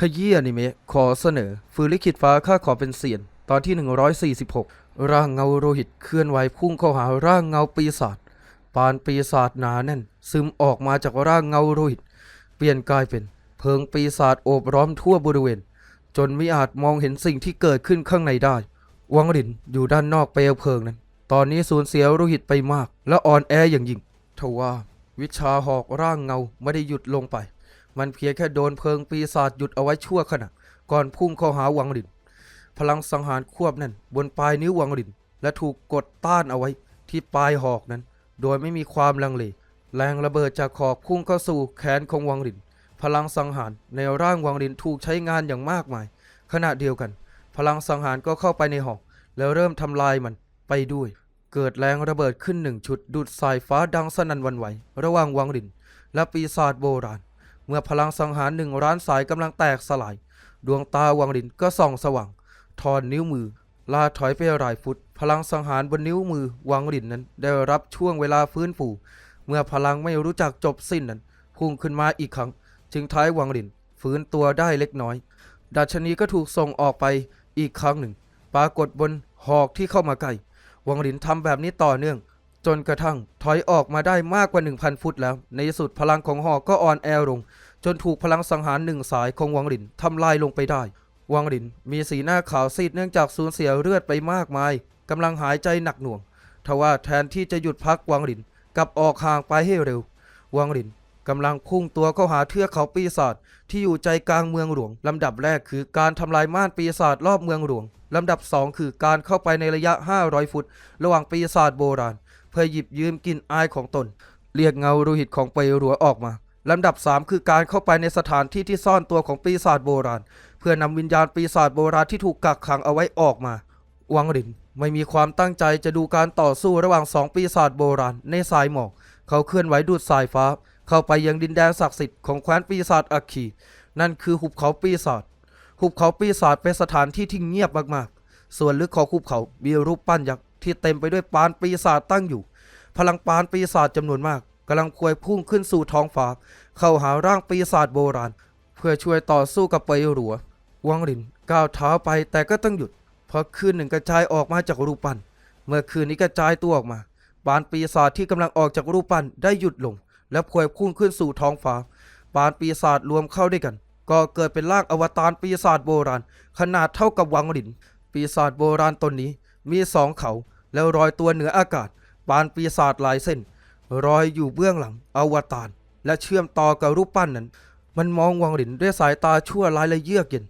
ขยี้อนิเมะขอเสนอ ฟืนลิขิตฟ้าข้าขอเป็นเสียน ตอนที่ 146 ร่างเงาโลหิตเคลื่อนไหวพุ่งเข้าหาร่างเงาปีศาจปานปีศาจหนาแน่น ซึมออกมาจากร่างเงาโลหิต เปลี่ยนกลายเป็น เพิงปีศาจโอบร้อมทั่วบริเวณ จนไม่อาจมองเห็นสิ่งที่เกิดขึ้นข้างในได้ วังหลินอยู่ด้านนอกเปลวเพลิงนั้น ตอนนี้สูญเสียโลหิตไปมาก และอ่อนแออย่างยิ่งทว่าวิชาหอกร่างเงาไม่ได้หยุดลงไป มันเพียงแค่โดนเพลิงปีศาจหยุดเอาไว้ชั่วขณะ ก่อนพุ่งเข้าหาวังหลิน พลังสังหารควบแน่นบนปลายนิ้ววังหลิน และถูกกดต้านเอาไว้ที่ปลายหอกนั้น โดยไม่มีความลังเล แรงระเบิดจากขอบพุ่งเข้าสู่แขนของวังหลิน พลังสังหารในร่างวังหลินถูกใช้งานอย่างมากมาย ขณะเดียวกัน พลังสังหารก็เข้าไปในหอก แล้วเริ่มทำลายมันไปด้วยเกิดแรงระเบิดขึ้นหนึ่งชุดดูดสายฟ้าดังสนั่นวันไหว ระหว่างวังหลิน และปีศาจโบราณ เมื่อพลังสังหารหนึ่งร้านสายกำลังแตกสลาย ดวงตาวังลินก็ส่องสว่างทอนนิ้วมือ ลาถอยไปหลายฟุต พลังสังหารบนนิ้วมือวังลินนั้น ได้รับช่วงเวลาฟื้นฟู เมื่อพลังไม่รู้จักจบสิ้นนั้น พุ่งขึ้นมาอีกครั้ง จึงท้ายวังลินฟื้นตัวได้เล็กน้อย ดัชนีก็ถูกส่งออกไปอีกครั้งหนึ่ง ปรากฏบนหอกที่เข้ามาใกล้วังลินทำแบบนี้ต่อเนื่อง จนกระทั่ง ถอยออกมาได้มากกว่า 1,000 ฟุตแล้ว ในที่สุดพลังของหอกก็อ่อนแอลง จนถูกพลังสังหารหนึ่งสายของวังหลินทำลายลงไปได้ วังหลินมีสีหน้าขาวซีดเนื่องจากสูญเสียเลือดไปมากมายกำลังหายใจหนักหน่วงทว่าแทนที่จะหยุดพักวังหลินกลับออกห่างไปให้เร็ว วังหลินกำลังพุ่งตัวเข้าหาเทือกเขาปีศาจที่อยู่ใจกลางเมืองหลวงลำดับแรกคือการทำลายม่านปีศาจรอบเมืองหลวงลำดับสองคือการเข้าไปในระยะ 500 ฟุต ระหว่างปีศาจโบราณ พื่อหยิบยืมกลิ่นอายของตน เรียกเงาโลหิตของเปลวหัวออกมาลำดับ 3 คือการเข้าไปในสถานที่ที่ซ่อนตัวของปีศาจโบราณ เพื่อนำวิญญาณปีศาจโบราณที่ถูกกักขังเอาไว้ออกมา วังหลินไม่มีความตั้งใจจะดูการต่อสู้ระหว่างสองปีศาจโบราณในสายหมอก เขาเคลื่อนไหวดูดสายฟ้า เข้าไปยังดินแดนศักดิ์สิทธิ์ของแคว้นปีศาจอัคคีนั่นคือหุบเขาปีศาจ หุบเขาปีศาจเป็นสถานที่ที่เงียบมากๆ ส่วนลึกของหุบเขามีรูปปั้นยักษ์ที่เต็มไปด้วยปานปีศาจตั้งอยู่ พลังปานปีศาจจำนวนมากกำลังพวยพุ่งขึ้นสู่ท้องฟ้าเข้าหาร่างปีศาจโบราณ เพื่อช่วยต่อสู้กับเปลวหัววังหลินก้าวเท้าไปแต่ก็ต้องหยุด เพราะคืนหนึ่งกระจายออกมาจากรูปปั้นเมื่อคืนนี้กระจายตัวออกมาปานปีศาจที่กำลังออกจากรูปปั้นได้หยุดลง และพวยพุ่งขึ้นสู่ท้องฟ้าปานปีศาจรวมเข้าด้วยกัน ก็เกิดเป็นร่างอวตารปีศาจโบราณ ขนาดเท่ากับวังหลินปีศาจโบราณตนนี้มีสองเขาแล้วรอยตัวเหนืออากาศ ปานปีศาจหลายเส้นรอยอยู่เบื้องหลังอวตาร และเชื่อมต่อกับรูปปั้นนั้น มันมองวังหลินด้วยสายตาชั่วร้ายและเยือกเย็น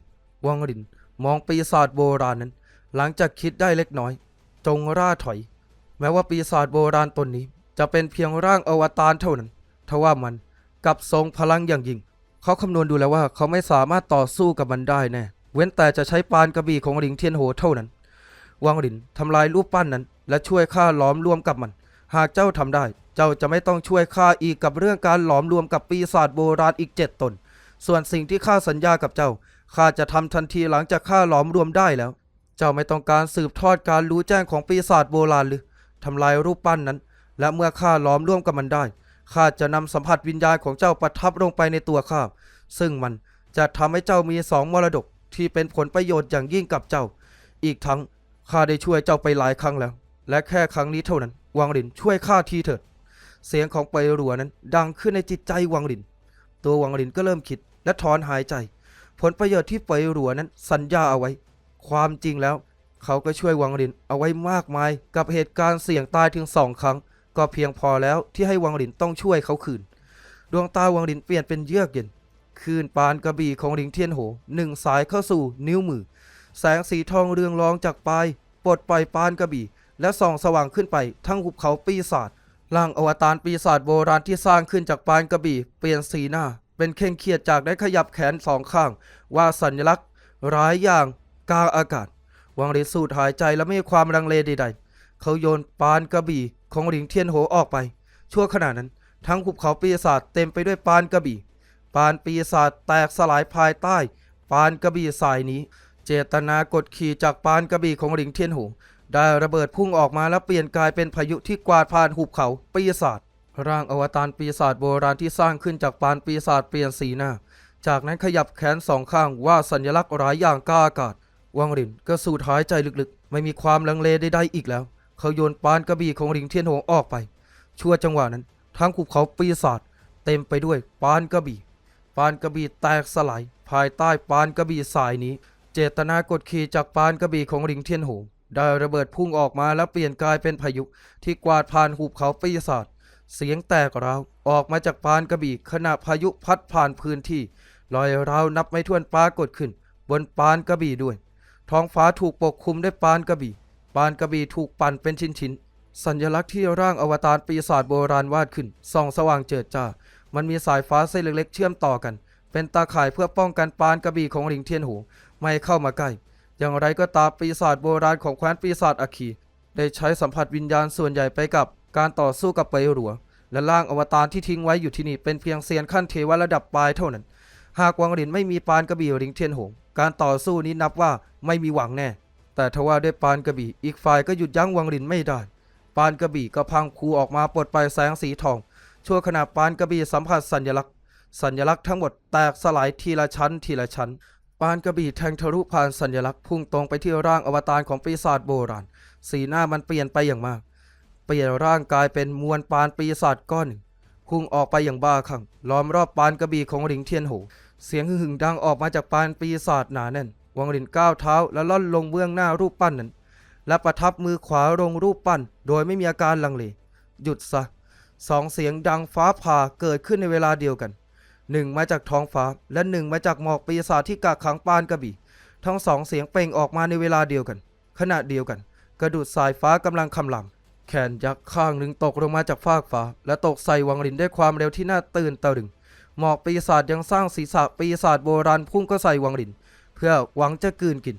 วังหลินมองปีศาจโบราณนั้น หลังจากคิดได้เล็กน้อย จงร่าถอย แม้ว่าปีศาจโบราณตนนี้ จะเป็นเพียงร่างอวตารเท่านั้นทว่ามันกับทรงพลังอย่างยิ่ง เขาคำนวณดูแล้วว่าเขาไม่สามารถต่อสู้กับมันได้แน่เว้นแต่จะใช้ปานกระบี่ของหลิงเทียนโหเท่านั้น วังหลินทำลายรูปปั้นนั้น และช่วยข้าหลอมรวมกับมัน หากเจ้าทำได้ เจ้าจะไม่ต้องช่วยข้าอีกกับเรื่องการหลอมรวมกับปีศาจโบราณอีกเจ็ดตน ส่วนสิ่งที่ข้าสัญญากับเจ้าข้าจะทำทันทีหลังจากข้าหลอมรวมได้แล้ว เจ้าไม่ต้องการสืบทอดการรู้แจ้งของปีศาจโบราณหรือทำลายรูปปั้นนั้น และเมื่อข้าหลอมร่วมกับมันได้ข้าจะนำสัมผัสวิญญาณของเจ้าประทับลงไปในตัวข้าซึ่งมันจะทำให้เจ้ามีสองมรดกที่เป็นผลประโยชน์อย่างยิ่งกับเจ้า อีกทั้งข้าได้ช่วยเจ้าไปหลายครั้งแล้ว และแค่ครั้งนี้เท่านั้น วังหลินช่วยข้าทีเถิด เสียงของเปรัวนั้นดังขึ้นในจิตใจวังหลิน ตัววังหลินก็เริ่มคิดและถอนหายใจ ผลประโยชน์ที่เปรรัวนั้นสัญญาเอาไว้ ความจริงแล้ว เขาก็ช่วยวังหลินเอาไว้มากมาย กับเหตุการณ์เสี่ยงตายถึงสองครั้ง ก็เพียงพอแล้วที่ให้วังหลินต้องช่วยเขาคืน ดวงตาวังหลินเปลี่ยนเป็นเยือกเย็นคืนปานกระบี่ของหลิงเทียนโหหนึ่งสายเข้าสู่นิ้วมือ แสงสีทองเรืองรองจากปลายปลดปล่อยปานกระบี่ และส่องสว่างขึ้นไปทั้งหุบเขาปีศาจร่างอวตารปีศาจโบราณที่สร้างขึ้นจากปานกระบี่ เปลี่ยนสีหน้า เป็นเข่งเครียดจากได้ขยับแขนสองข้าง ว่าสัญลักษณ์ ร้ายอย่างกลางอากาศ วังหลินสูดหายใจและไม่มีความลังเลใดๆ เขาโยนปานกระบี่ของหลิงเทียนโหออกไป ชั่วขณะนั้น ทั้งหุบเขาปีศาจเต็มไปด้วยปานกระบี่ ปานปีศาจแตกสลายภายใต้ ปานกระบี่สายนี้ เจตนากดขี่จากปานกระบี่ของหลิงเทียนโห ได้ระเบิดพุ่งออกมาและเปลี่ยนกลายเป็นพายุที่กวาดผ่านหุบเขาปีศาจร่างอวตารปีศาจโบราณที่สร้างขึ้นจากปานปีศาจเปลี่ยนสีหน้า จากนั้นขยับแขนสองข้างว่าสัญลักษณ์หลายอย่างกล้าอากาศ วังรินก็สูดหายใจลึกๆ ไม่มีความลังเลใดๆอีกแล้ว เขาโยนปานกระบี่ของหลิงเทียนหงออกไป ชั่วจังหวะนั้นทั้งภูเขาปีศาจเต็มไปด้วยปานกระบี่ ปานกระบี่แตกสลาย ภายใต้ปานกระบี่สายนี้ เจตนากดขี่จากปานกระบี่ของหลิงเทียนหง ได้ระเบิดพุ่งออกมาแล้วเปลี่ยนกลายเป็นพายุที่กวาดผ่านหุบเขาปีศาจเสียงแตกร้าวออกมาจากปานกระบี่ขณะพายุพัดผ่านพื้นที่ลอยราวนับไม่ถ้วนปรากฏขึ้น บนปานกระบี่ด้วย ท้องฟ้าถูกปกคลุมด้วยปานกระบี่ ปานกระบี่ถูกปั่นเป็นชิ้นๆสัญลักษณ์ที่ร่างอวตารปีศาจโบราณวาดขึ้นส่องสว่างเจิดจ้า มันมีสายฟ้าเส้นเล็กๆเชื่อมต่อกัน เป็นตาข่ายเพื่อป้องกันปานกระบี่ของหลิงเทียนหูไม่เข้ามาใกล้ อย่างไรก็ตามปีศาจโบราณของแคว้นปีศาจอาคี ได้ใช้สัมผัสวิญญาณส่วนใหญ่ไปกับการต่อสู้กับเปรหลัว และร่างอวตารที่ทิ้งไว้อยู่ที่นี่เป็นเพียงเซียนขั้นเทวระดับปลายเท่านั้น หากวังหลินไม่มีปานกระบี่หลิงเทียนหง การต่อสู้นี้นับว่าไม่มีหวังแน่ แต่ทว่าด้วยปานกระบี่อีกฝ่ายก็หยุดยั้งวังหลินไม่ได้ ปานกระบี่ก็พังคูออกมาปลดปล่อยแสงสีทอง ชั่วขณะปานกระบี่สัมผัสสัญลักษณ์ สัญลักษณ์ทั้งหมดแตกสลายทีละชั้นทีละชั้น ปานกระบี่แทงทะลุผ่านสัญลักษณ์พุ่งตรงไปที่ร่างอวตารของปีศาจโบราณ สีหน้ามันเปลี่ยนไปอย่างมาก เปลี่ยนร่างกายเป็นมวลปานปีศาจก้อนหนึ่งพุ่งออกไปอย่างบ้าคลั่งล้อมรอบปานกระบี่ของหลิงเทียนโหเสียงหึ่งดังออกมาจากปานปีศาจหนาแน่น วังหลินก้าวเท้าและล่อนลงเบื้องหน้ารูปปั้นนั้น และประทับมือขวาลงรูปปั้น โดยไม่มีอาการลังเล หยุดซะ สองเสียงดังฟ้าผ่าเกิดขึ้นในเวลาเดียวกัน หนึ่งมาจากท้องฟ้า และหนึ่งมาจากหมอกปีศาจที่กักขังปานกระบี่ ทั้งสองเสียงเปล่งออกมาในเวลาเดียวกัน ขณะเดียวกัน กระดุดสายฟ้ากำลังคำรามแขนยักษ์ข้างหนึ่งตกลงมาจากฟากฟ้า และตกใส่วังหลินด้วยความเร็วที่น่าตื่นตะลึง หมอกปีศาจยังสร้างศีรษะปีศาจโบราณพุ่งก็ใส่วังหลิน เพื่อหวังจะกืนกิน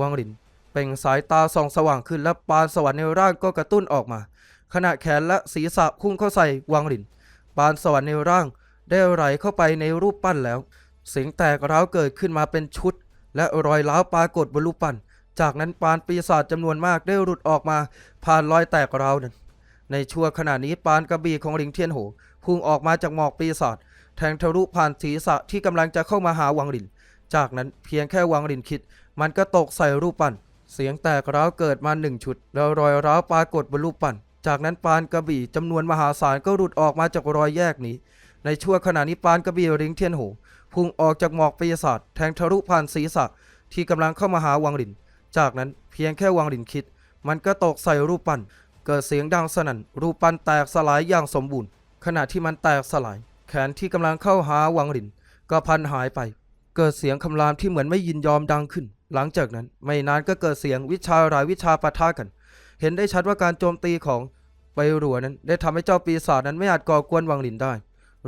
วังหลินเป่งสายตาส่องสว่างขึ้นและปานสวรรค์ในร่างก็กระตุ้นออกมา ขณะแขนและศีรษะพุ่งเข้าใส่วังหลิน ปานสวรรค์ในร่าง ได้ไหลเข้าไปในรูปปั้นแล้ว เสียงแตกร้าวเกิดขึ้นมาเป็นชุด และรอยร้าวปรากฏบนรูปปั้น จากนั้นปานปีศาจจำนวนมากได้หลุดออกมาผ่านรอยแตกร้าวนั้น ในชั่วขณะนี้ปานกระบี่ของหลิงเทียนโหพุ่งออกมาจากหมอกปีศาจแทงทะลุผ่านศีรษะที่กำลังจะเข้ามาหาวังหลิน จากนั้นเพียงแค่วังหลินคิด มันก็ตกใส่รูปปั้น เสียงแตกร้าวเกิดมาหนึ่งชุด แล้วรอยร้าวปรากฏบนรูปปั้น จากนั้นปานกระบี่จำนวนมหาศาลก็หลุดออกมาจากรอยแยกนี้ ในชั่วขณะนี้ปานกระบี่หลิงเทียนโหพุ่งออกจากหมอกปีศาจแทงทะลุผ่านศีรษะที่กำลังเข้ามาหาวังหลิน จากนั้นเพียงแค่วังหลินคิด มันก็ตกใส่รูปปั้นเกิดเสียงดังสนั่น รูปปั้นแตกสลายอย่างสมบูรณ์ ขณะที่มันแตกสลาย แขนที่กำลังเข้าหาวังหลิน ก็พันหายไป เกิดเสียงคำรามที่เหมือนไม่ยินยอมดังขึ้น หลังจากนั้นไม่นานก็เกิดเสียงวิชาหลายวิชาปะทะกัน เห็นได้ชัดว่าการโจมตีของไปรัวนั้น ได้ทำให้เจ้าปีศาจนั้นไม่อาจก่อกวนวังหลินได้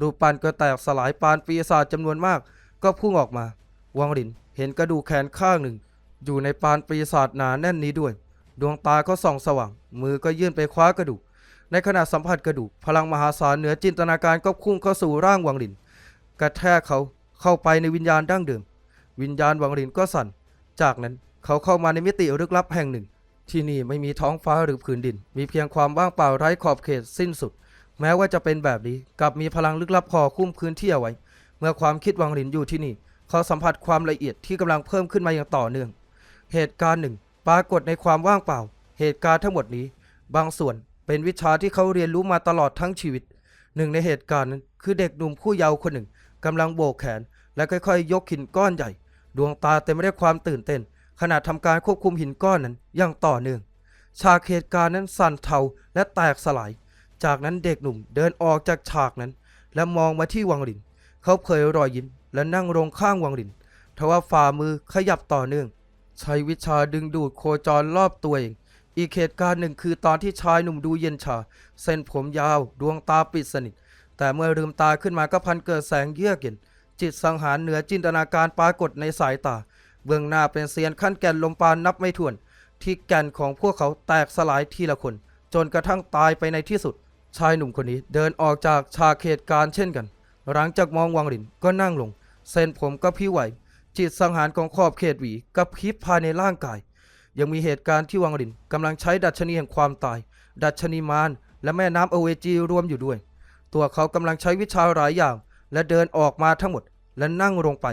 รูปปั้นก็แตกสลายปานปีศาจจำนวนมาก ก็พุ่งออกมา วังหลินเห็นกระดูกแขนข้างหนึ่ง อยู่ในปานปีศาจหนาแน่นนี้ด้วย ดวงตาก็ส่องสว่าง มือก็ยื่นไปคว้ากระดูก ในขณะสัมผัสกระดูก พลังมหาศาลเหนือจินตนาการก็พุ่งเข้าสู่ร่างวังหลิน กระแทกเขาเข้าไปในวิญญาณดั้งเดิม วิญญาณวังหลินก็สั่น จากนั้นเขาเข้ามาในมิติลึกลับแห่งหนึ่ง ที่นี่ไม่มีท้องฟ้าหรือผืนดิน มีเพียงความว่างเปล่าไร้ขอบเขตสิ้นสุด แม้ว่าจะเป็นแบบนี้กลับมีพลังลึกลับพอคุ้มพื้นที่เอาไว้ เมื่อความคิดวังหลินอยู่ที่นี่ เขาสัมผัสความละเอียดที่กำลังเพิ่มขึ้นมาอย่างต่อเนื่อง เหตุการณ์หนึ่ง ปรากฏในความว่างเปล่า เหตุการณ์ทั้งหมดนี้ บางส่วนเป็นวิชาที่เขาเรียนรู้มาตลอดทั้งชีวิต หนึ่งในเหตุการณ์นั้นคือเด็กหนุ่มผู้เยาว์คนหนึ่งกำลังโบกแขน และค่อยๆ ยกหินก้อนใหญ่ ดวงตาเต็มไปด้วยความตื่นเต้นขณะทำการควบคุมหินก้อนนั้นอย่างต่อเนื่องฉากเหตุการณ์นั้นสั่นเทาและแตกสลาย จากนั้นเด็กหนุ่มเดินออกจากฉากนั้น และมองมาที่วังหลิน เขาเผยรอยยิ้มและนั่งลงข้างวังหลินทว่าฝ่ามือขยับต่อเนื่อง ใช้วิชาดึงดูดโคจรรอบตัวเอง อีกเหตุการณ์หนึ่งคือตอนที่ชายหนุ่มดูเย็นชา เส้นผมยาว ดวงตาปิดสนิท แต่เมื่อลืมตาขึ้นมาก็พันเกิดแสงเยือกเย็น จิตสังหารเหนือจินตนาการปรากฏในสายตา เบื้องหน้าเป็นเซียนขั้นแก่นลมปานนับไม่ถ้วน ที่แก่นของพวกเขาแตกสลายทีละคน จนกระทั่งตายไปในที่สุด ชายหนุ่มคนนี้เดินออกจากฉากเหตุการณ์เช่นกัน หลังจากมองวังหลินก็นั่งลง เส้นผมก็พิ้วไหว จิตสังหารของขอบเขตหวีกับพริบภายในร่างกาย ยังมีเหตุการณ์ที่วังหลินกำลังใช้ดัชนีแห่งความตาย ดัชนีมารและแม่น้ำอเวจีรวมอยู่ด้วย ตัวเขากำลังใช้วิชาหลายอย่าง และเดินออกมาทั้งหมดและนั่งลงไป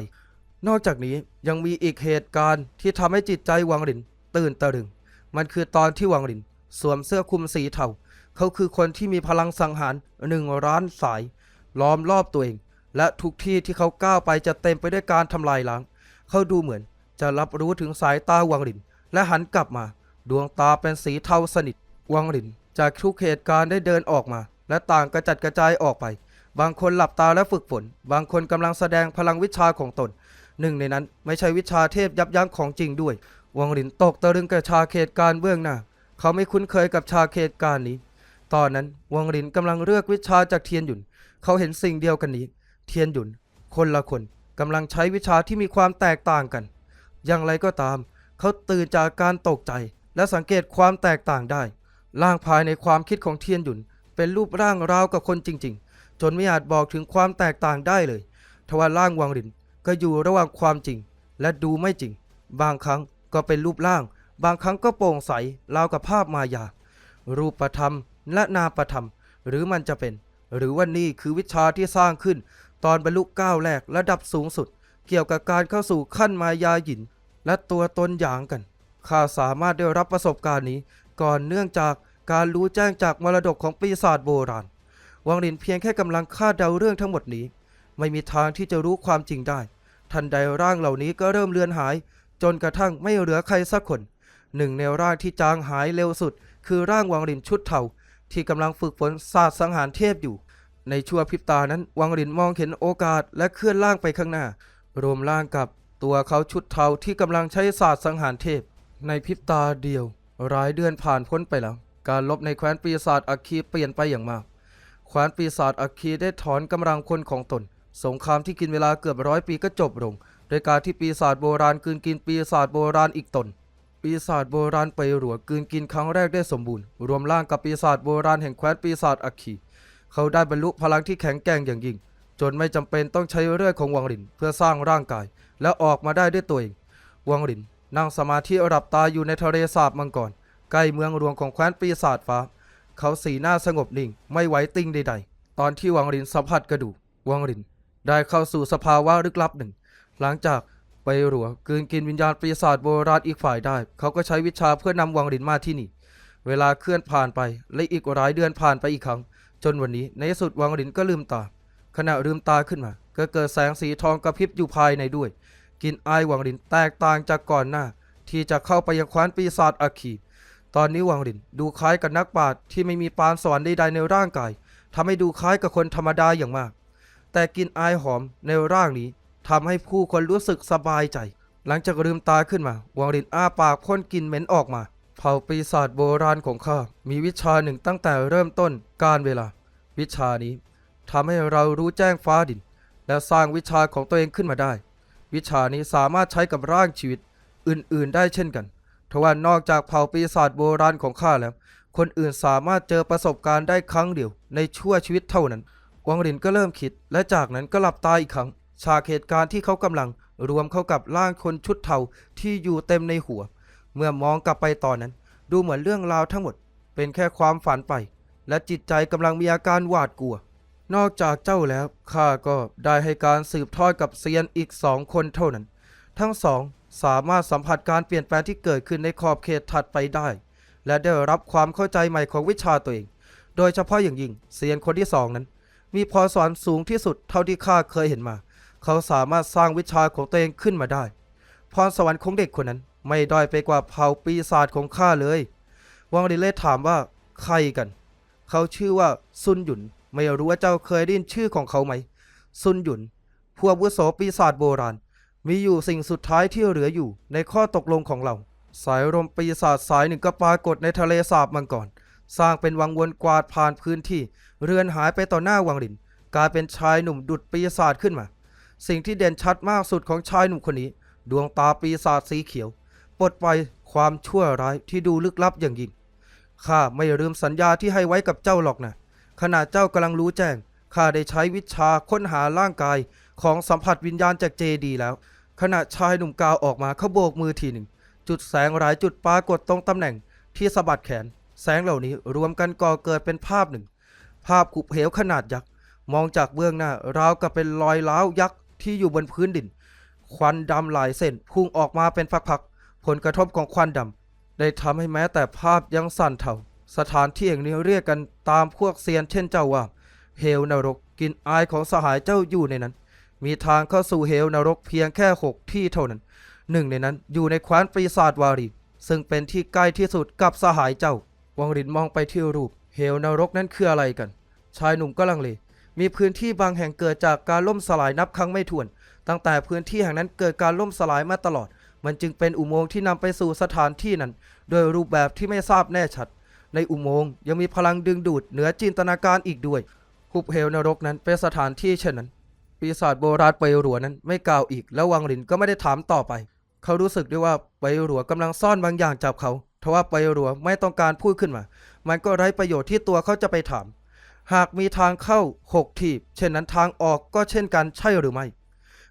นอกจากนี้ยังมีอีกเหตุการณ์ที่ทำให้จิตใจวังหลินตื่นตะลึง มันคือตอนที่วังหลิน สวมเสื้อคลุมสีเทา เขาคือคนที่มีพลังสังหารหนึ่งร้านสาย ล้อมรอบตัวเอง และทุกที่ที่เขาก้าวไปจะเต็มไปด้วยการทำลายล้าง เขาดูเหมือนจะรับรู้ถึงสายตาวังหลิน และหันกลับมา ดวงตาเป็นสีเทาสนิท วังหลิน จากทุกเหตุการณ์ได้เดินออกมา และต่างกระจัดกระจายออกไป บางคนหลับตาและฝึกฝน บางคนกำลังแสดงพลังวิชาของตน หนึ่งในนั้นไม่ใช่วิชาเทพยับยั้งของจริงด้วย วังหลินตกตะลึงกับชาเขตการเบื้องหน้า เขาไม่คุ้นเคยกับชาเขตการนี้ ตอนนั้นวังหลินกำลังเลือกวิชาจากเทียนหยุน เขาเห็นสิ่งเดียวกันนี้ เทียนหยุน คนละคนกำลังใช้วิชาที่มีความแตกต่างกัน อย่างไรก็ตาม เขาตื่นจากการตกใจ และสังเกตความแตกต่างได้ ร่างภายในความคิดของเทียนหยุน เป็นรูปร่างราวกับคนจริง ๆ จนไม่อาจบอกถึงความแตกต่างได้เลย ทว่าร่างวังหลินก็อยู่ระหว่างความจริง และดูไม่จริง บางครั้งก็เป็นรูปร่าง บางครั้งก็โปร่งใสราวกับภาพมายา รูปธรรม และนามธรรม หรือมันจะเป็น หรือว่านี่คือวิชาที่สร้างขึ้น ตอนบรรลุก้าวแรกระดับสูงสุด เกี่ยวกับการเข้าสู่ขั้นมายาหยิน และตัวตนอย่างกันข้าสามารถได้รับประสบการณ์นี้ ก่อนเนื่องจากการรู้แจ้งจากมรดกของปีศาจโบราณ วังหลินเพียงแค่กำลังคาดเดาเรื่องทั้งหมดนี้ ไม่มีทางที่จะรู้ความจริงได้ ทันใดร่างเหล่านี้ก็เริ่มเลือนหาย จนกระทั่งไม่เหลือใครสักคน หนึ่งในร่างที่จางหายเร็วสุด คือร่างวังหลินชุดเทา ที่กำลังฝึกฝนศาสตร์สังหารเทพอยู่ ในชั่วพริบตานั้นวังหลินมองเห็นโอกาสและเคลื่อนร่างไปข้างหน้า รวมร่างกับตัวเขาชุดเทาที่กำลังใช้ศาสตร์สังหารเทพ ในพริบตาเดียวหลายเดือนผ่านพ้นไปแล้ว การลบในแคว้นปีศาจอัคคีเปลี่ยนไปอย่างมากแคว้นปีศาจอัคคีได้ถอนกำลังคนของตน สงครามที่กินเวลาเกือบร้อยปีก็จบลงโดยการที่ปีศาจโบราณกืนกินปีศาจโบราณอีกตน ปีศาจโบราณไปหรัวกืนกินครั้งแรกได้สมบูรณ์ รวมร่างกับปีศาจโบราณแห่งแคว้นปีศาจอัคคี เขาได้บรรลุพลังที่แข็งแกร่งอย่างยิ่ง จนไม่จำเป็นต้องใช้เลือดของวังหลินเพื่อสร้างร่างกาย และออกมาได้ด้วยตัวเอง วังหลินนั่งสมาธิหลับตาอยู่ในทะเลสาบมังกรใกล้เมืองหลวงของแคว้นปีศาจฟ้า เขาสีหน้าสงบนิ่งไม่ไหวติงใดๆ ตอนที่วังหลินสัมผัสกระดูกวังหลินได้เข้าสู่สภาวะลึกลับหนึ่ง หลังจาก ไปหลัวกืนกินวิญญาณปีศาจโบราณอีกฝ่ายได้ เขาก็ใช้วิชาเพื่อนำวังหลินมาที่นี่ เวลาเคลื่อนผ่านไป และอีกหลายเดือนผ่านไปอีกครั้ง จนวันนี้ในสุดวังหลินก็ลืมตา ขณะลืมตาขึ้นมา ก็เกิดแสงสีทองกระพริบอยู่ภายในด้วย กินอายวังหลินแตกต่างจากก่อนหน้า ที่จะเข้าไปยังคว้นปีศาจอาคีตอนนี้วังหลินดูคล้ายกับนักปราชญ์ที่ไม่มีปานสวรรค์ใดๆในร่างกายทำให้ดูคล้ายกับคนธรรมดาอย่างมาก แต่กินอายหอมในร่างนี้ ทำให้ผู้คนรู้สึกสบายใจ หลังจากลืมตาขึ้นมา วังหลินอ้าปากพ่นกลิ่นเหม็นออกมา เผ่าปีศาจโบราณของข้า มีวิชาหนึ่งตั้งแต่เริ่มต้นการเวลา วิชานี้ทำให้เรารู้แจ้งฟ้าดิน และสร้างวิชาของตัวเองขึ้นมาได้ วิชานี้สามารถใช้กับร่างชีวิตอื่นๆ ได้เช่นกันทว่านอกจากเผ่าปีศาจโบราณของข้าแล้ว คนอื่นสามารถเจอประสบการณ์ได้ครั้งเดียว ในชั่วชีวิตเท่านั้นวังหลินก็เริ่มคิด และจากนั้นก็หลับตาอีกครั้ง ฉากเหตุการณ์ที่เขากำลังรวมเข้ากับร่างคนชุดเทาที่อยู่เต็มในหัว เมื่อมองกลับไปตอนนั้น ดูเหมือนเรื่องราวทั้งหมด เป็นแค่ความฝันไป และจิตใจกำลังมีอาการหวาดกลัว นอกจากเจ้าแล้วข้าก็ได้ให้การสืบทอดกับเซียนอีกสองคนเท่านั้น ทั้งสองสามารถสัมผัสการเปลี่ยนแปลงที่เกิดขึ้นในขอบเขตถัดไปได้ และได้รับความเข้าใจใหม่ของวิชาตัวเอง โดยเฉพาะอย่างยิ่งเซียนคนที่สองนั้น มีพรสวรรค์สูงที่สุดเท่าที่ข้าเคยเห็นมา เขาสามารถสร้างวิชาของตัวเองขึ้นมาได้ พรสวรรค์ของเด็กคนนั้น ไม่ด้อยไปกว่าเผ่าปีศาจของข้าเลย วังดิเลถามว่าใครกัน เขาชื่อว่าซุนหยุน ไม่รู้ว่าเจ้าเคยได้ยินชื่อของเขาไหม ซุนหยุนผู้อาวุโสปีศาจโบราณ มีอยู่สิ่งสุดท้ายที่เหลืออยู่ในข้อตกลงของเรา สายลมปีศาจสายหนึ่งก็ปรากฏในทะเลสาบมังกรสร้างเป็นวังวนกวาดผ่านพื้นที่ เรือนหายไปต่อหน้าวังหลิน กลายเป็นชายหนุ่มดุดปีศาจขึ้นมา สิ่งที่เด่นชัดมากสุดของชายหนุ่มคนนี้ ดวงตาปีศาจสีเขียว ปลดปล่อยความชั่วร้ายที่ดูลึกลับอย่างยิ่งข้าไม่ลืมสัญญาที่ให้ไว้กับเจ้าหรอกนะขณะเจ้ากำลังรู้แจ้งข้าได้ใช้วิชาค้นหาร่างกายของสัมผัสวิญญาณจากเจดีแล้ว ขณะชายหนุ่มกาวออกมาเขาโบกมือทีหนึ่ง จุดแสงหลายจุดปรากฏตรงตำแหน่งที่สะบัดแขน แสงเหล่านี้รวมกันก่อเกิดเป็นภาพหนึ่ง ภาพขุบเหวขนาดยักษ์ มองจากเบื้องหน้าราวกับเป็นรอยล้าวยักษ์ ที่อยู่บนพื้นดิน ควันดำหลายเส้นพุ่งออกมาเป็นพักๆผลกระทบของควันดำได้ทำให้แม้แต่ภาพยังสั่นเทาสถานที่แห่งนี้เรียกกันตามพวกเซียนเช่นเจ้าว่าเหวนรกกินอายของสหายเจ้าอยู่ในนั้น มีทางเข้าสู่เหวนรกเพียงแค่หกที่เท่านั้น หนึ่งในนั้นอยู่ในแคว้นปีศาจวารี ซึ่งเป็นที่ใกล้ที่สุดกับสหายเจ้า วังรินมองไปที่รูปเหวนรกนั้นคืออะไรกัน ชายหนุ่มก็ลังเล มีพื้นที่บางแห่งเกิดจากการล่มสลายนับครั้งไม่ถ้วน ตั้งแต่พื้นที่แห่งนั้นเกิดการล่มสลายมาตลอด มันจึงเป็นอุโมงค์ที่นำไปสู่สถานที่นั้น โดยรูปแบบที่ไม่ทราบแน่ชัด ในอุโมงค์ยังมีพลังดึงดูดเหนือจินตนาการอีกด้วยหุบเหวนรกนั้นเป็นสถานที่เช่นนั้น ปีศาจโบราณไปหลัวนั้นไม่กล่าวอีก แล้ววังรินก็ไม่ได้ถามต่อไป เขารู้สึกด้วยว่าไปหลัวกำลังซ่อนบางอย่างจับเขาทว่าไปหลัวไม่ต้องการพูดขึ้นมา มันก็ไร้ประโยชน์ที่ตัวเขาจะไปถาม หากมีทางเข้าหกทีบ เช่นนั้นทางออกก็เช่นกันใช่หรือไม่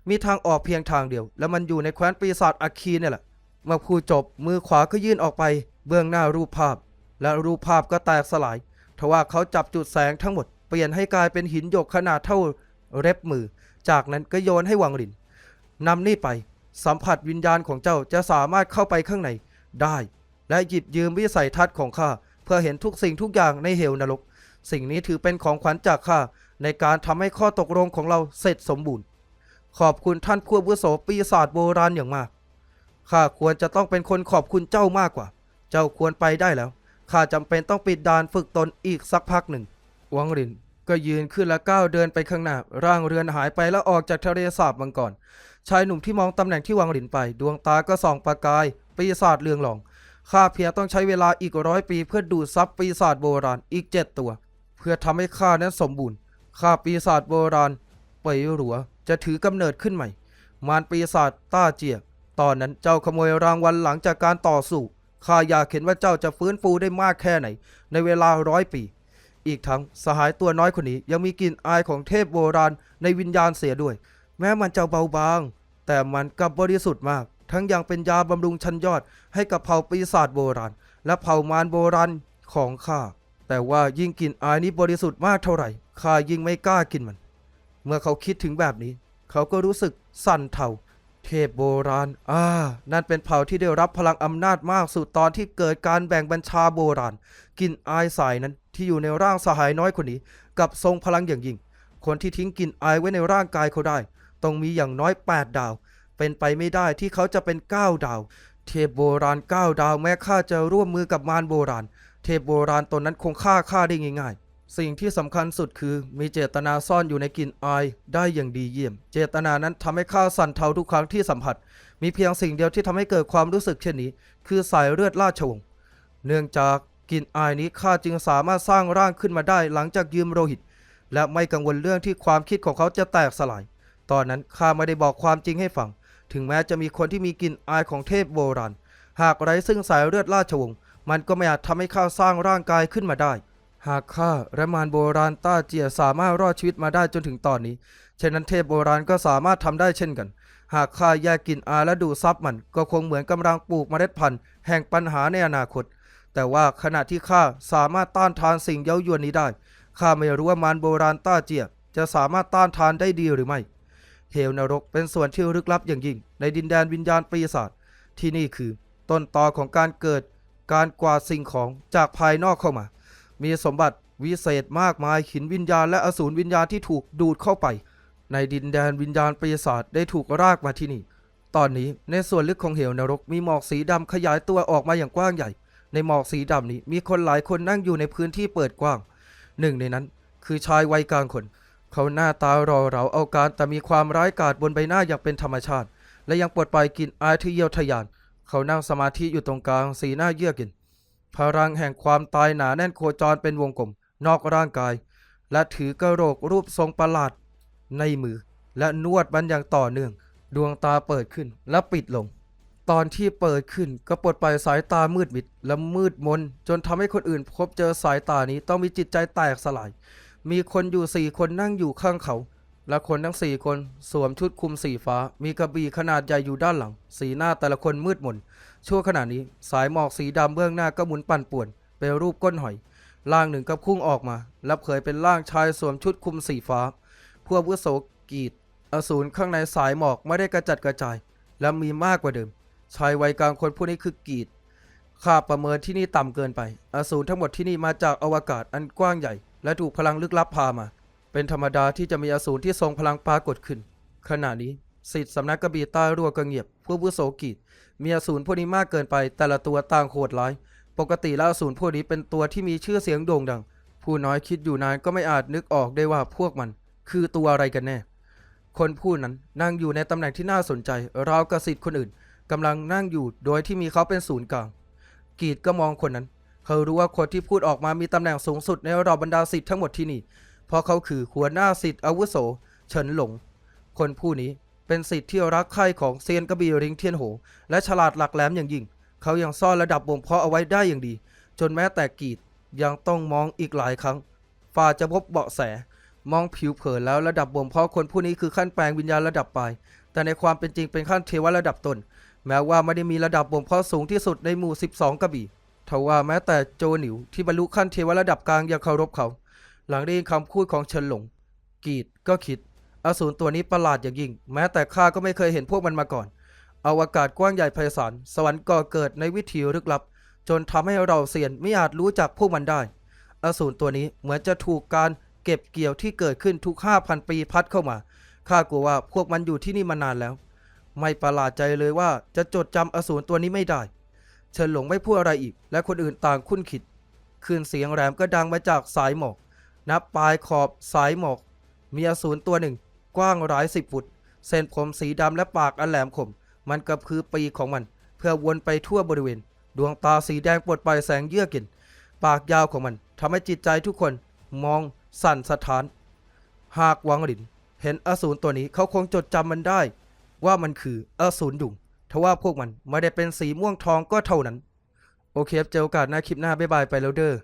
มีทางออกเพียงทางเดียว และมันอยู่ในแคว้นปีศาจอาคีเนี่ยแหละ เมื่อพูดจบมือขวาก็ยื่นออกไป เบื้องหน้ารูปภาพ และรูปภาพก็แตกสลายทว่าเขาจับจุดแสงทั้งหมดเปลี่ยนให้กลายเป็นหินหยกขนาดเท่าเล็บมือ จากนั้นก็โยนให้วังรินนำนี่ไป สัมผัสวิญญาณของเจ้าจะสามารถเข้าไปข้างในได้ และหยิบยืมวิสัยทัศน์ของข้าเพื่อเห็นทุกสิ่งทุกอย่างในเหวนรก สิ่งนี้ถือเป็นของขวัญจากข้าในการทำให้ข้อตกลงของเราเสร็จสมบูรณ์ ขอบคุณท่านผู้บุโสปีศาจโบราณอย่างมาก ข้าควรจะต้องเป็นคนขอบคุณเจ้ามากกว่า เจ้าควรไปได้แล้ว ข้าจำเป็นต้องปิดด่านฝึกตนอีกสักพักหนึ่ง วังรินก็ยืนขึ้นและก้าวเดินไปข้างหน้า ร่างเรือนหายไปแล้วออกจากทะเลสาบมังกร ชายหนุ่มที่มองตำแหน่งที่วังรินไป ดวงตาก็ส่องประกาย ปีศาจเรืองหลองข้าเพียงต้องใช้เวลาอีกร้อยปีเพื่อดูดซับปีศาจโบราณอีกเจ็ดตัว พื่อทำให้ข้านั้นสมบูรณ์ข้าปีศาจโบราณไปยหลัวจะถือกำเนิดขึ้นใหม่ มารปีศาจต้าเจีย ตอนนั้นเจ้าขโมยรางวัลหลังจากการต่อสู้ข้าอยากเห็นว่าเจ้าจะฟื้นฟูได้มากแค่ไหน ในเวลาร้อยปี อีกทั้งสหายตัวน้อยคนนี้ยังมีกลิ่นอายของเทพโบราณในวิญญาณเสียด้วย แม้มันจะเบาบาง แต่มันกลับบริสุทธิ์มาก ทั้งยังเป็นยาบำรุงชั้นยอดให้กับเผ่าปีศาจโบราณ และเผ่ามารโบราณของข้า แต่ว่ายิ่งกลิ่นอายนี้บริสุทธิ์มากเท่าไหร่ข้ายิ่งไม่กล้ากินมัน เมื่อเขาคิดถึงแบบนี้ เขาก็รู้สึกสั่นเทาเทพโบราณ อ่า นั่นเป็นเผ่าที่ได้รับพลังอำนาจมากสุดตอนที่เกิดการแบ่งบัญชาโบราณ กินอายสายนั้นที่อยู่ในร่างสหายน้อยคนนี้ กับทรงพลังอย่างยิ่ง คนที่ทิ้งกินอายไว้ในร่างกายเขาได้ ต้องมีอย่างน้อย 8 ดาว เป็นไปไม่ได้ที่เขาจะเป็น 9 ดาว เทพโบราณ 9 ดาวแม้ข้าจะร่วมมือกับมารโบราณ เทพโบราณตนนั้นคงฆ่าข้าได้ง่ายๆ สิ่งที่สำคัญสุดคือมีเจตนาซ่อนอยู่ในกลิ่นอายได้อย่างดีเยี่ยม เจตนานั้นทำให้ข้าสั่นเทาทุกครั้งที่สัมผัส มีเพียงสิ่งเดียวที่ทำให้เกิดความรู้สึกเช่นนี้ คือสายเลือดราชวงศ์ เนื่องจากกลิ่นอายนี้ข้าจึงสามารถสร้างร่างขึ้นมาได้หลังจากยืมโลหิต และไม่กังวลเรื่องที่ความคิดของเขาจะแตกสลาย ตอนนั้นข้าไม่ได้บอกความจริงให้ฟัง ถึงแม้จะมีคนที่มีกลิ่นอายของเทพโบราณ หากไร้ซึ่งสายเลือดราชวงศ์ มันก็ไม่อาจทำให้ข้าสร้างร่างกายขึ้นมาได้ หากข้าและมารโบราณต้าเจียสามารถรอดชีวิตมาได้จนถึงตอนนี้ เช่นนั้นเทพโบราณก็สามารถทำได้เช่นกัน หากข้าแยกกินอาและดูซับมัน ก็คงเหมือนกำลังปลูกเมล็ดพันธุ์แห่งปัญหาในอนาคต แต่ว่าขณะที่ข้าสามารถต้านทานสิ่งเย้ายวนนี้ได้ข้าไม่รู้ว่ามารโบราณต้าเจียจะสามารถต้านทานได้ดีหรือไม่ เหวนรกเป็นส่วนที่ลึกลับอย่างยิ่ง ในดินแดนวิญญาณปีศาจที่นี่คือ ต้นตอของการเกิด การกวาดสิ่งของจากภายนอกเข้ามา มีสมบัติวิเศษมากมายหินวิญญาณและอสูรวิญญาณที่ถูกดูดเข้าไป ในดินแดนวิญญาณปีศาจได้ถูกรากมาที่นี่ ตอนนี้ในส่วนลึกของเหวนรกมีหมอกสีดำขยายตัวออกมาอย่างกว้างใหญ่ ในหมอกสีดำนี้มีคนหลายคนนั่งอยู่ในพื้นที่เปิดกว้าง หนึ่งในนั้นคือชายวัยกลางคน เขาหน้าตารอเราเอาการแต่มีความร้ายกาจบนใบหน้าอย่างเป็นธรรมชาติ และยังปลดปล่อยกลิ่นอายที่เยียวทะยาน เขานั่งสมาธิอยู่ตรงกลางสีหน้าเยือกเย็นพลังแห่งความตายหนาแน่นโคจรเป็นวงกลม นอกร่างกาย และถือกระโหลกรูปทรงประหลาด ในมือ และนวดมันอย่างต่อเนื่อง ดวงตาเปิดขึ้นและปิดลง ตอนที่เปิดขึ้นก็ปลดปล่อยสายตามืดมิดและมืดมน จนทำให้คนอื่นพบเจอสายตานี้ต้องมีจิตใจแตกสลาย มีคนอยู่สี่คนนั่งอยู่ข้างเขา และคนทั้งสี่คนสวมชุดคลุมสีฟ้า มีกระบี่ขนาดใหญ่อยู่ด้านหลัง สีหน้าแต่ละคนมืดมน ชั่วขณะนี้ สายหมอกสีดำเบื้องหน้าก็หมุนปั่นป่วน เป็นรูปก้นหอย ร่างหนึ่งก็พุ่งออกมาและเผยเป็นร่างชายสวมชุดคลุมสีฟ้า พวกวุโสกีดอสูรข้างในสายหมอกไม่ได้กระจัดกระจาย และมีมากกว่าเดิม ชายวัยกลางคนผู้นี้คือกีดข้าประเมินที่นี่ต่ำเกินไป อสูรทั้งหมดที่นี่มาจากอวกาศอันกว้างใหญ่ และถูกพลังลึกลับพามา เป็นธรรมดาที่จะมีอสูรที่ทรงพลังปรากฏขึ้น ขณะนี้สิทธิสำนักกระบี่ใต้รั่วก็เงียบผู้ผู้โสกีดมีอสูรพวกนี้มากเกินไป แต่ละตัวต่างโหดร้าย ปกติแล้วอสูรพวกนี้เป็นตัวที่มีชื่อเสียงโด่งดัง ผู้น้อยคิดอยู่นานก็ไม่อาจนึกออกได้ว่าพวกมัน คือตัวอะไรกันแน่ คนผู้นั้นนั่งอยู่ในตำแหน่งที่น่าสนใจราวกับสิทธิ์คนอื่นกำลังนั่งอยู่โดยที่มีเขาเป็นศูนย์กลาง กีดก็มองคนนั้น เขารู้ว่าคนที่พูดออกมามีตำแหน่งสูงสุดในระดับบรรดาสิทธิ์ทั้งหมดที่นี่ เพราะเขาคือหัวหน้าสิทธิ์อาวุโสเฉินหลง คนผู้นี้เป็นสิทธิ์ที่รักใคร่ของเซียนกระบี่ริงเทียนโห และฉลาดหลักแหลมอย่างยิ่ง เขายังซ่อนระดับบ่มเพาะเอาไว้ได้อย่างดี จนแม้แต่กีดยังต้องมองอีกหลายครั้งฝ่าจะพบเบาะแส มองผิวเผินแล้วระดับบ่มเพาะคนผู้นี้คือขั้นแปลงวิญญาณระดับปลายแต่ในความเป็นจริงเป็นขั้นเทวระดับต้นแม้ว่าไม่ได้มีระดับบ่มเพาะสูงที่สุดในหมู่ 12 กระบี่ทว่าแม้แต่โจหนิวที่บรรลุขั้นเทวระดับกลางยังเคารพเขา หลังได้ยินคำพูดของเฉินหลง กีดก็คิด อสูรตัวนี้ประหลาดอย่างยิ่ง แม้แต่ข้าก็ไม่เคยเห็นพวกมันมาก่อน อวกาศกว้างใหญ่ไพศาล สวรรค์ก่อเกิดในวิถีลึกลับ จนทำให้เราเซียนไม่อาจรู้จักพวกมันได้ อสูรตัวนี้เหมือนจะถูกการเก็บเกี่ยวที่เกิดขึ้นทุก5,000ปีพัดเข้ามา ข้ากลัวว่าพวกมันอยู่ที่นี่มานานแล้ว ไม่ประหลาดใจเลยว่าจะจดจำอสูรตัวนี้ไม่ได้ เฉินหลงไม่พูดอะไรอีก และคนอื่นต่างคุ้นคิด คืนเสียงแหลมก็ดังมาจากสายหมอก นับปลายขอบสายหมอก มีอสูรตัวหนึ่ง กว้างหลายสิบฟุต เส้นผมสีดำและปากอันแหลมคม มันกระพือปีของมัน เพื่อวนไปทั่วบริเวณ ดวงตาสีแดงปลดปล่อยแสงเยือกเย็น ปากยาวของมันทำให้จิตใจทุกคนมองสั่นสะท้าน หากวังหลิน เห็นอสูรตัวนี้เขาคงจดจำมันได้ ว่ามันคืออสูรดุงทว่าพวกมันไม่ได้เป็นสีม่วงทองก็เท่านั้น โอเคครับเจอโอกาสหน้าคลิปหน้าบ๊ายบายไปแล้วเด้อ